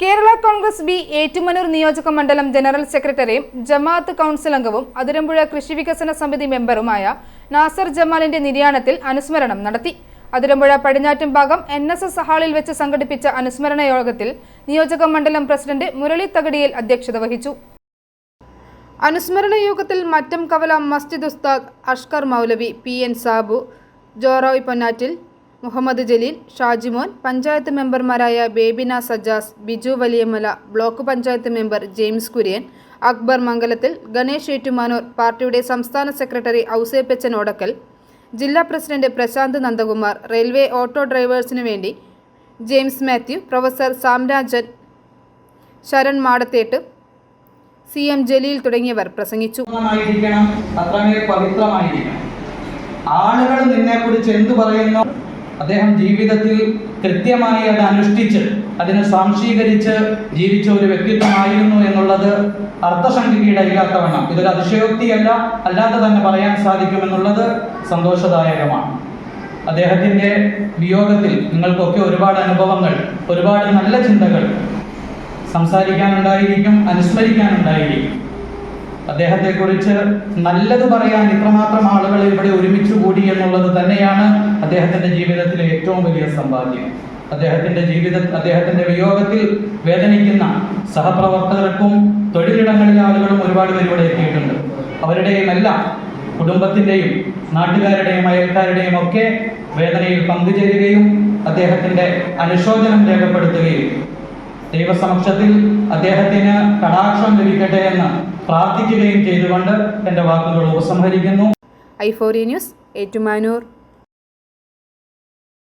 Kerala Congress B Ettumanoor നിയോജക മണ്ഡലം general സെക്രട്ടറിയും ജമാഅത്ത് കൗൺസിൽ അംഗവും അതിരമ്പുഴ കൃഷി വികസന സമിതി മെമ്പറുമായ നാസർ ജമാലിന്റെ നിര്യാണത്തിൽ അനുസ്മരണം നടത്തി. അതിരമ്പുഴ പടിഞ്ഞാറ്റും ഭാഗം എൻ എസ് എസ് ഹാളിൽ വെച്ച് സംഘടിപ്പിച്ച അനുസ്മരണ യോഗത്തിൽ നിയോജക മണ്ഡലം പ്രസിഡന്റ് മുരളി തകടിയിൽ അധ്യക്ഷത വഹിച്ചു. അനുസ്മരണ യോഗത്തിൽ മറ്റം കവല മസ്ജിദ് ഉസ്താദ് അഷ്കർ മൗലവി പി എൻ സാബു ജോറോയ് പൊന്നാറ്റിൽ മുഹമ്മദ് ജലീൽ ഷാജിമോൻ പഞ്ചായത്ത് മെമ്പർമാരായ Bebina Sajas Biju Valiyamala block panchayat member James Kurian Akbar Mangalathil Ganesh Ettumanoor പാർട്ടിയുടെ സംസ്ഥാന സെക്രട്ടറി ഔസേപ്പച്ചൻ ഓടക്കൽ ജില്ലാ president Prashanth Nandakumar railway auto ഡ്രൈവേഴ്സിനു വേണ്ടി James Mathew professor Samrajan Saran Madathettu C M Jaleel തുടങ്ങിയവർ പ്രസംഗിച്ചു. ആളുകൾ നിന്നെ കുറിച്ച് എന്തു പറയുന്നു? അദ്ദേഹം ജീവിതത്തിൽ കൃത്യമായി അത് അനുഷ്ഠിച്ച് അതിനെ സ്വാംശീകരിച്ച് ജീവിച്ച ഒരു വ്യക്തിത്വമായിരുന്നു എന്നുള്ളത് അർത്ഥസംഖ്യയിടയില്ലാത്തവണ്ണം ഇതൊരു അതിശയോക്തിയല്ല അല്ലാതെ തന്നെ പറയാൻ സാധിക്കുമെന്നുള്ളത് സന്തോഷദായകമാണ്. അദ്ദേഹത്തിന്റെ വിയോഗത്തിൽ നിങ്ങൾക്കൊക്കെ ഒരുപാട് അനുഭവങ്ങൾ ഒരുപാട് നല്ല ചിന്തകൾ സംസാരിക്കാനുണ്ടായിരിക്കും അനുസ്മരിക്കാനുണ്ടായിരിക്കും. അദ്ദേഹത്തെക്കുറിച്ച് നല്ലത് പറയാൻ ഇത്രമാത്രം ആളുകൾ ഇവിടെ ഒരുമിച്ച് കൂടി എന്നുള്ളത് തന്നെയാണ് അദ്ദേഹത്തിന്റെ ജീവിതത്തിലെ ഏറ്റവും വലിയ സമ്പാദ്യം. അദ്ദേഹത്തിന്റെ ജീവിത അദ്ദേഹത്തിന്റെ വിയോഗത്തിൽ വേദനിക്കുന്ന സഹപ്രവർത്തകർക്കും തൊഴിലിടങ്ങളിലെ ആളുകളും ഒരുപാട് പേര് ഇവിടെ എത്തിയിട്ടുണ്ട്. അവരുടെയും എല്ലാം കുടുംബത്തിന്റെയും നാട്ടുകാരുടെയും അയൽക്കാരുടെയും ഒക്കെ വേദനയിൽ പങ്കുചേരുകയും അദ്ദേഹത്തിന്റെ അനുശോചനം രേഖപ്പെടുത്തുകയും ദൈവസമക്ഷത്തിൽ അദ്ദേഹത്തിന് കടാക്ഷം ലഭിക്കട്ടെ എന്ന് പ്രാർത്ഥിക്കുകയും ചെയ്തുകൊണ്ട് എന്റെ വാക്കുകൾ ഉപസംഹരിക്കുന്നു. ഐഫോറിയ ന്യൂസ് ഏറ്റുമാനൂർ.